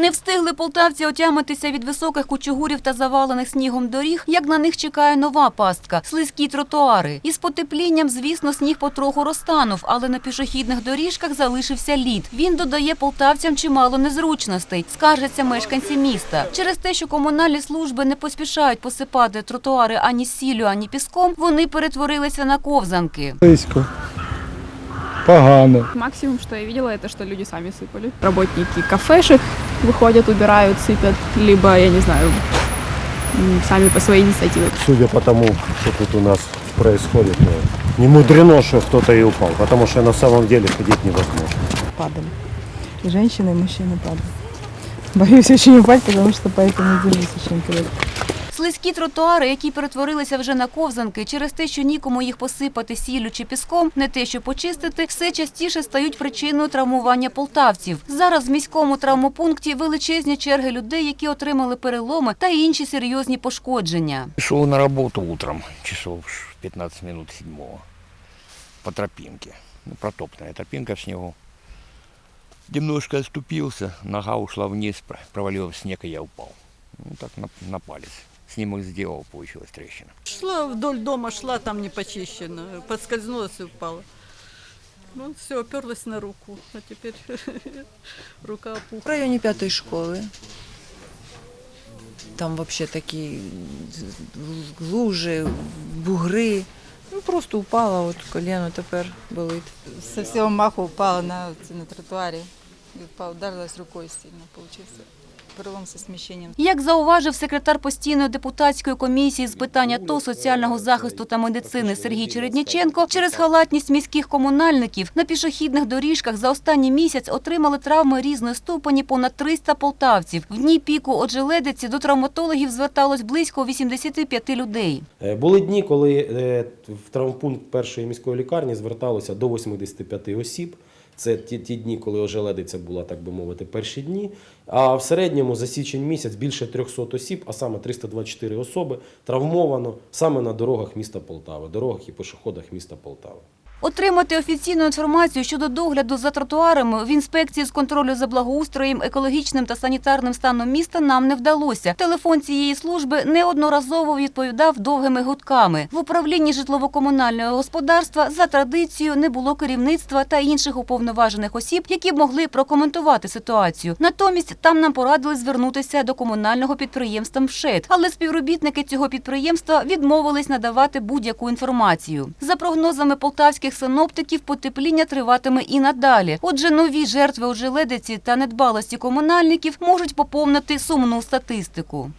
Не встигли полтавці отямитися від високих кучугурів та завалених снігом доріг, як на них чекає нова пастка – слизькі тротуари. Із потеплінням, звісно, сніг потроху розтанув, але на пішохідних доріжках залишився лід. Він додає полтавцям чимало незручностей, скаржаться мешканці міста. Через те, що комунальні служби не поспішають посипати тротуари ані сіллю, ані піском, вони перетворилися на ковзанки. Близько. Погано. Максимум, что я видела, это что люди сами сыпали. Работники кафешек выходят, убирают, сыпят, либо, я не знаю, сами по своей инициативе. Судя по тому, что тут у нас происходит, ну, не мудрено, что кто-то и упал, потому что на самом деле ходить невозможно. падали. И женщины, и мужчины падали. Боюсь очень упасть, потому что поэтому держусь очень крепко. Слизькі тротуари, які перетворилися вже на ковзанки, через те, що нікому їх посипати сіллю чи піском, не те, що почистити, все частіше стають причиною травмування полтавців. Зараз в міському травмопункті величезні черги людей, які отримали переломи та інші серйозні пошкодження. Шел на работу утром, часов 15 минут седьмого, по тропинке. Ну, протоптанная тропинка в снегу. Немножко оступился, нога ушла вниз, про- провалилась в снег, и я упал. Ну, так на, на палец. Снимок сделал, получилась трещина. Шла вдоль дома, шла там не почищено, подскользнулась и упала. Ну, все, оперлась на руку, а теперь рука В опухла. районе пятой школы. Там вообще такие лужи, бугри. Ну, просто упала, от коліно тепер болить. со всего маху упала на, на тротуаре и ударилась рукой сильно, получился перелом со смещением. Як зауважив секретар постійної депутатської комісії з питань АТО, соціального захисту та медицини Сергій Чередніченко, через халатність міських комунальників на пішохідних доріжках за останній місяць отримали травми різної ступені понад 300 полтавців. В дні піку оджеледиці до травматологів зверталось близько 85 людей. Е, Були дні, коли е, в травмпункт першої міської лікарні зверталося до 85 осіб. Це ті, ті дні, коли ожеледиця була, так би мовити, перші дні. А в середньому за січень місяць більше 300 осіб, а саме 324 особи, травмовано саме на дорогах міста Полтави, дорогах і пішоходах міста Полтави. Отримати офіційну інформацію щодо догляду за тротуарами в інспекції з контролю за благоустроєм, екологічним та санітарним станом міста нам не вдалося. Телефон цієї служби неодноразово відповідав довгими гудками. В управлінні житлово-комунального господарства за традицією не було керівництва та інших уповноважених осіб, які б могли прокоментувати ситуацію. Натомість там нам порадили звернутися до комунального підприємства МШЕД, але співробітники цього підприємства відмовились надавати будь-яку інформацію. За прогнозами полтавських синоптиків, потепління триватиме і надалі. Отже, нові жертви ожеледиці та недбалості комунальників можуть поповнити сумну статистику.